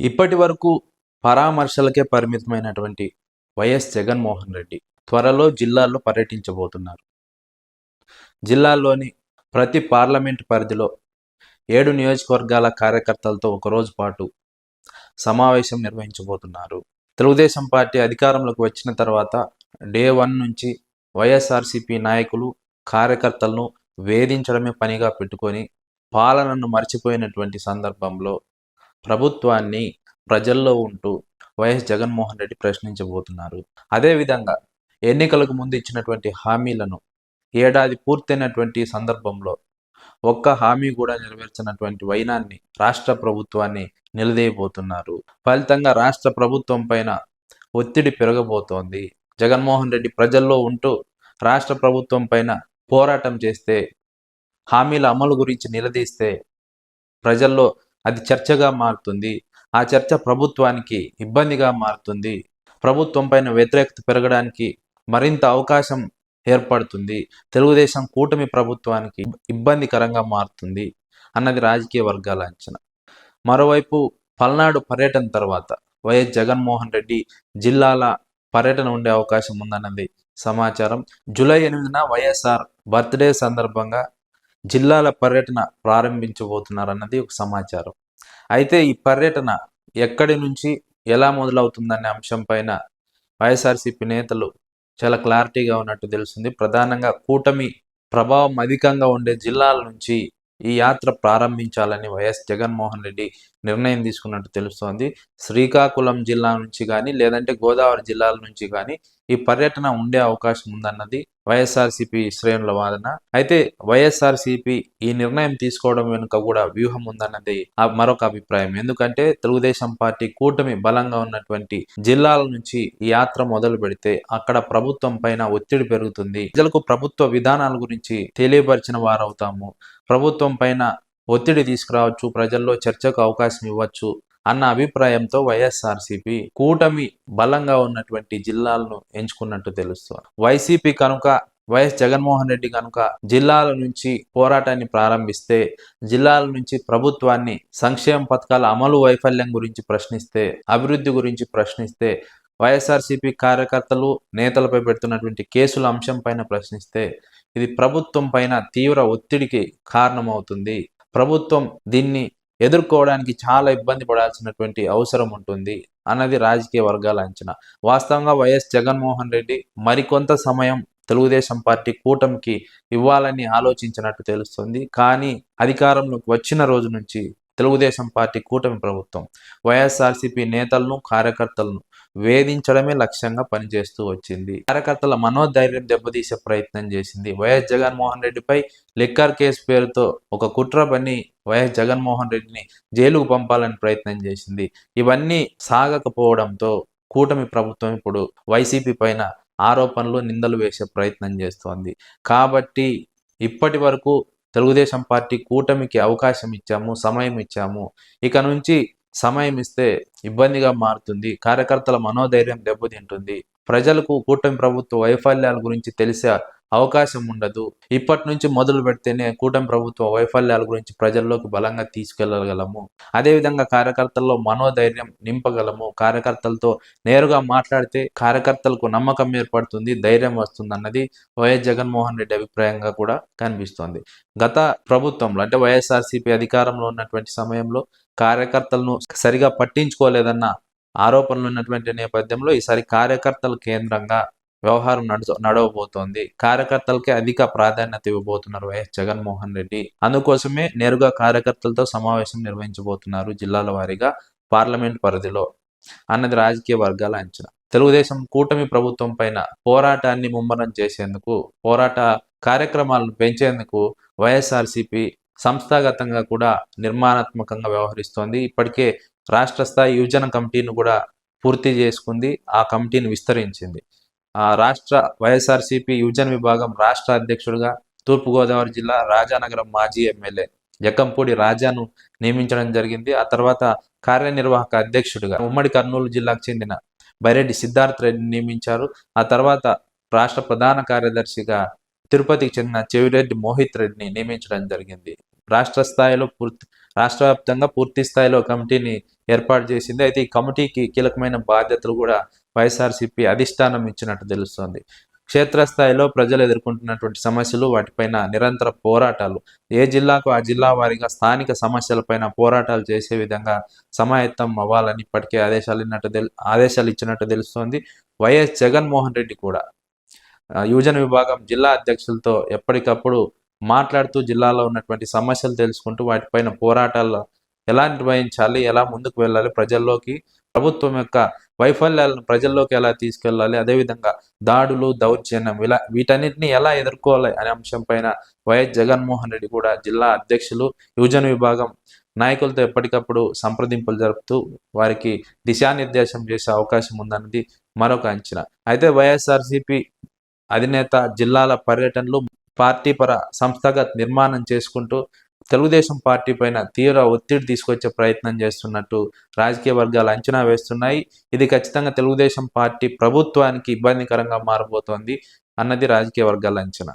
ఇప్పటి వరకు పరామర్శలకే పరిమితమైనటువంటి వైఎస్ జగన్మోహన్ రెడ్డి త్వరలో జిల్లాల్లో పర్యటించబోతున్నారు. జిల్లాల్లోని ప్రతి పార్లమెంట్ పరిధిలో ఏడు నియోజకవర్గాల కార్యకర్తలతో ఒకరోజు పాటు సమావేశం నిర్వహించబోతున్నారు. తెలుగుదేశం పార్టీ అధికారంలోకి వచ్చిన తర్వాత డే వన్ నుంచి వైఎస్ఆర్సీపీ నాయకులు కార్యకర్తలను వేధించడమే పనిగా పెట్టుకొని పాలనను మర్చిపోయినటువంటి సందర్భంలో ప్రభుత్వాన్ని ప్రజల్లో ఉంటూ వైఎస్ జగన్మోహన్ రెడ్డి ప్రశ్నించబోతున్నారు. అదేవిధంగా ఎన్నికలకు ముందు ఇచ్చినటువంటి హామీలను ఏడాది పూర్తయినటువంటి సందర్భంలో ఒక్క హామీ కూడా నెరవేర్చినటువంటి వైనాన్ని రాష్ట్ర ప్రభుత్వాన్ని నిలదీయబోతున్నారు. ఫలితంగా రాష్ట్ర ప్రభుత్వం పైన ఒత్తిడి పెరగబోతోంది. జగన్మోహన్ రెడ్డి ప్రజల్లో ఉంటూ రాష్ట్ర ప్రభుత్వం పైన పోరాటం చేస్తే హామీల అమలు గురించి నిలదీస్తే ప్రజల్లో అది చర్చగా మారుతుంది. ఆ చర్చ ప్రభుత్వానికి ఇబ్బందిగా మారుతుంది. ప్రభుత్వం పైన వ్యతిరేకత పెరగడానికి మరింత అవకాశం ఏర్పడుతుంది. తెలుగుదేశం కూటమి ప్రభుత్వానికి ఇబ్బందికరంగా మారుతుంది అన్నది రాజకీయ వర్గాల అంచనా. మరోవైపు పల్నాడు పర్యటన తర్వాత వైఎస్ జగన్మోహన్ రెడ్డి జిల్లాల పర్యటన ఉండే అవకాశం ఉందన్నది సమాచారం. జూలై ఎనిమిదిన వైఎస్ఆర్ బర్త్డే సందర్భంగా జిల్లాల పర్యటన ప్రారంభించబోతున్నారన్నది ఒక సమాచారం. అయితే ఈ పర్యటన ఎక్కడి నుంచి ఎలా మొదలవుతుందనే అంశంపైన వైఎస్ఆర్సీపీ నేతలు చాలా క్లారిటీగా ఉన్నట్టు తెలుస్తుంది. ప్రధానంగా కూటమి ప్రభావం అధికంగా ఉండే జిల్లాల నుంచి ఈ యాత్ర ప్రారంభించాలని వైఎస్ జగన్మోహన్ రెడ్డి నిర్ణయం తీసుకున్నట్టు తెలుస్తోంది. శ్రీకాకుళం జిల్లా నుంచి కానీ లేదంటే గోదావరి జిల్లాల నుంచి కానీ ఈ పర్యటన ఉండే అవకాశం ఉందన్నది వైఎస్ఆర్సీపీ శ్రేణుల వాదన. అయితే వైఎస్ఆర్సీపీ ఈ నిర్ణయం తీసుకోవడం వెనుక కూడా వ్యూహం ఉందన్నది ఆ మరొక అభిప్రాయం. ఎందుకంటే తెలుగుదేశం పార్టీ కూటమి బలంగా ఉన్నటువంటి జిల్లాల నుంచి ఈ యాత్ర మొదలు పెడితే అక్కడ ప్రభుత్వం పైన ఒత్తిడి పెరుగుతుంది. ప్రజలకు ప్రభుత్వ విధానాల గురించి తెలియపరిచిన వారవుతాము. ప్రభుత్వం పైన ఒత్తిడి తీసుకురావచ్చు ప్రజల్లో చర్చకు అవకాశం ఇవ్వచ్చు అన్న అభిప్రాయంతో వైఎస్ఆర్సీపీ కూటమి బలంగా ఉన్నటువంటి జిల్లాలను ఎంచుకున్నట్టు తెలుస్తుంది. వైసీపీ కనుక వైఎస్ జగన్మోహన్ రెడ్డి కనుక జిల్లాల నుంచి పోరాటాన్ని ప్రారంభిస్తే జిల్లాల నుంచి ప్రభుత్వాన్ని సంక్షేమ పథకాల అమలు వైఫల్యం గురించి ప్రశ్నిస్తే అభివృద్ధి గురించి ప్రశ్నిస్తే వైఎస్ఆర్సీపీ కార్యకర్తలు నేతలపై పెడుతున్నటువంటి కేసుల అంశం పైన ప్రశ్నిస్తే ఇది ప్రభుత్వం పైన తీవ్ర ఒత్తిడికి కారణమవుతుంది. ప్రభుత్వం దీన్ని ఎదుర్కోవడానికి చాలా ఇబ్బంది పడాల్సినటువంటి అవసరం ఉంటుంది అన్నది రాజకీయ వర్గాల అంచనా. వాస్తవంగా వైఎస్ జగన్మోహన్ రెడ్డి మరికొంత సమయం తెలుగుదేశం పార్టీ కూటమికి ఇవ్వాలని ఆలోచించినట్టు తెలుస్తుంది. కానీ అధికారంలోకి వచ్చిన రోజు నుంచి తెలుగుదేశం పార్టీ కూటమి ప్రభుత్వం వైఎస్ఆర్సీపీ నేతలను కార్యకర్తలను వేధించడమే లక్ష్యంగా పనిచేస్తూ వచ్చింది. కార్యకర్తల మనోధైర్యం దెబ్బతీసే ప్రయత్నం చేసింది. వైఎస్ జగన్మోహన్ రెడ్డిపై లిక్కర్ కేసు పేరుతో ఒక కుట్ర పని వైఎస్ జగన్మోహన్ రెడ్డిని జైలుకు పంపాలని ప్రయత్నం చేసింది. ఇవన్నీ సాగకపోవడంతో కూటమి ప్రభుత్వం ఇప్పుడు వైసీపీ పైన ఆరోపణలు నిందలు వేసే ప్రయత్నం చేస్తోంది. కాబట్టి ఇప్పటి వరకు తెలుగుదేశం పార్టీ కూటమికి అవకాశం ఇచ్చాము సమయం ఇచ్చాము. ఇక నుంచి సమయం ఇస్తే ఇబ్బందిగా మారుతుంది. కార్యకర్తల మనోధైర్యం దెబ్బతింటుంది. ప్రజలకు కూటమి ప్రభుత్వ వైఫల్యాల గురించి తెలిసే అవకాశం ఉండదు. ఇప్పటి నుంచి మొదలు పెడితేనే కూటమి ప్రభుత్వ వైఫల్యాల గురించి ప్రజల్లోకి బలంగా తీసుకెళ్ళగలము. అదేవిధంగా కార్యకర్తల్లో మనోధైర్యం నింపగలము. కార్యకర్తలతో నేరుగా మాట్లాడితే కార్యకర్తలకు నమ్మకం ఏర్పడుతుంది ధైర్యం వస్తుంది అన్నది వైఎస్ జగన్మోహన్ రెడ్డి అభిప్రాయంగా కూడా కనిపిస్తోంది. గత ప్రభుత్వంలో అంటే వైఎస్ఆర్సీపీ అధికారంలో ఉన్నటువంటి సమయంలో కార్యకర్తలను సరిగా పట్టించుకోలేదన్న ఆరోపణలు ఉన్నటువంటి నేపథ్యంలో ఈసారి కార్యకర్తల కేంద్రంగా వ్యవహారం నడుచు నడవబోతోంది. కార్యకర్తలకే అధిక ప్రాధాన్యత ఇవ్వబోతున్నారు వైఎస్ జగన్మోహన్ రెడ్డి. అందుకోసమే నేరుగా కార్యకర్తలతో సమావేశం నిర్వహించబోతున్నారు జిల్లాల వారీగా పార్లమెంట్ పరిధిలో అన్నది రాజకీయ వర్గాల అంచనా. తెలుగుదేశం కూటమి ప్రభుత్వం పైన పోరాటాన్ని ముమ్మరం చేసేందుకు పోరాట కార్యక్రమాలను పెంచేందుకు వైఎస్ఆర్సిపి సంస్థాగతంగా కూడా నిర్మాణాత్మకంగా వ్యవహరిస్తోంది. ఇప్పటికే రాష్ట్ర స్థాయి యువజన కమిటీని కూడా పూర్తి చేసుకుంది. ఆ కమిటీని విస్తరించింది. రాష్ట్ర వైఎస్ఆర్సీపీ యువజన విభాగం రాష్ట్ర అధ్యక్షుడిగా తూర్పుగోదావరి జిల్లా రాజానగరం మాజీ ఎమ్మెల్యే జక్కంపూడి రాజాను నియమించడం జరిగింది. ఆ తర్వాత కార్యనిర్వాహక అధ్యక్షుడిగా ఉమ్మడి కర్నూలు జిల్లాకు చెందిన బైరెడ్డి సిద్ధార్థ్ రెడ్డిని నియమించారు. ఆ తర్వాత రాష్ట్ర ప్రధాన కార్యదర్శిగా తిరుపతికి చెందిన చెవిరెడ్డి మోహిత్ రెడ్డిని నియమించడం జరిగింది. రాష్ట్ర స్థాయిలో పూర్తి రాష్ట్ర వ్యాప్తంగా పూర్తి స్థాయిలో కమిటీని ఏర్పాటు చేసింది. అయితే ఈ కమిటీకి కీలకమైన బాధ్యతలు కూడా వైఎస్ఆర్సీపీ అధిష్టానం ఇచ్చినట్టు తెలుస్తోంది. క్షేత్రస్థాయిలో ప్రజలు ఎదుర్కొంటున్నటువంటి సమస్యలు వాటిపైన నిరంతర పోరాటాలు ఏ జిల్లాకు ఆ జిల్లా వారీగా స్థానిక సమస్యలపైన పోరాటాలు చేసే విధంగా సమాయత్తం అవ్వాలని ఇప్పటికే ఆదేశాలు ఇన్నట్టు తెలు ఆదేశాలు ఇచ్చినట్టు తెలుస్తోంది. వైఎస్ జగన్మోహన్ రెడ్డి కూడా యువజన విభాగం జిల్లా అధ్యక్షులతో ఎప్పటికప్పుడు మాట్లాడుతూ జిల్లాలో ఉన్నటువంటి సమస్యలు తెలుసుకుంటూ వాటిపైన పోరాటాల్లో ఎలా నిర్వహించాలి ఎలా ముందుకు వెళ్ళాలి ప్రజల్లోకి ప్రభుత్వం యొక్క వైఫల్యాలను ప్రజల్లోకి ఎలా తీసుకెళ్ళాలి అదేవిధంగా దాడులు దౌర్జన్యం ఇలా వీటన్నిటిని ఎలా ఎదుర్కోవాలి అనే అంశం పైన వైఎస్ జగన్మోహన్ రెడ్డి కూడా జిల్లా అధ్యక్షులు యువజన విభాగం నాయకులతో ఎప్పటికప్పుడు సంప్రదింపులు జరుపుతూ వారికి దిశానిర్దేశం చేసే అవకాశం ఉందన్నది మరొక అంచనా. అయితే వైఎస్ఆర్సీపీ అధినేత జిల్లాల పర్యటనలు పార్టీ పర సంస్థాగత నిర్మాణం చేసుకుంటూ తెలుగుదేశం పార్టీ పైన తీవ్ర ఒత్తిడి తీసుకొచ్చే ప్రయత్నం చేస్తున్నట్టు రాజకీయ వర్గాలు అంచనా వేస్తున్నాయి. ఇది ఖచ్చితంగా తెలుగుదేశం పార్టీ ప్రభుత్వానికి ఇబ్బందికరంగా మారబోతోంది అన్నది రాజకీయ వర్గాల అంచనా.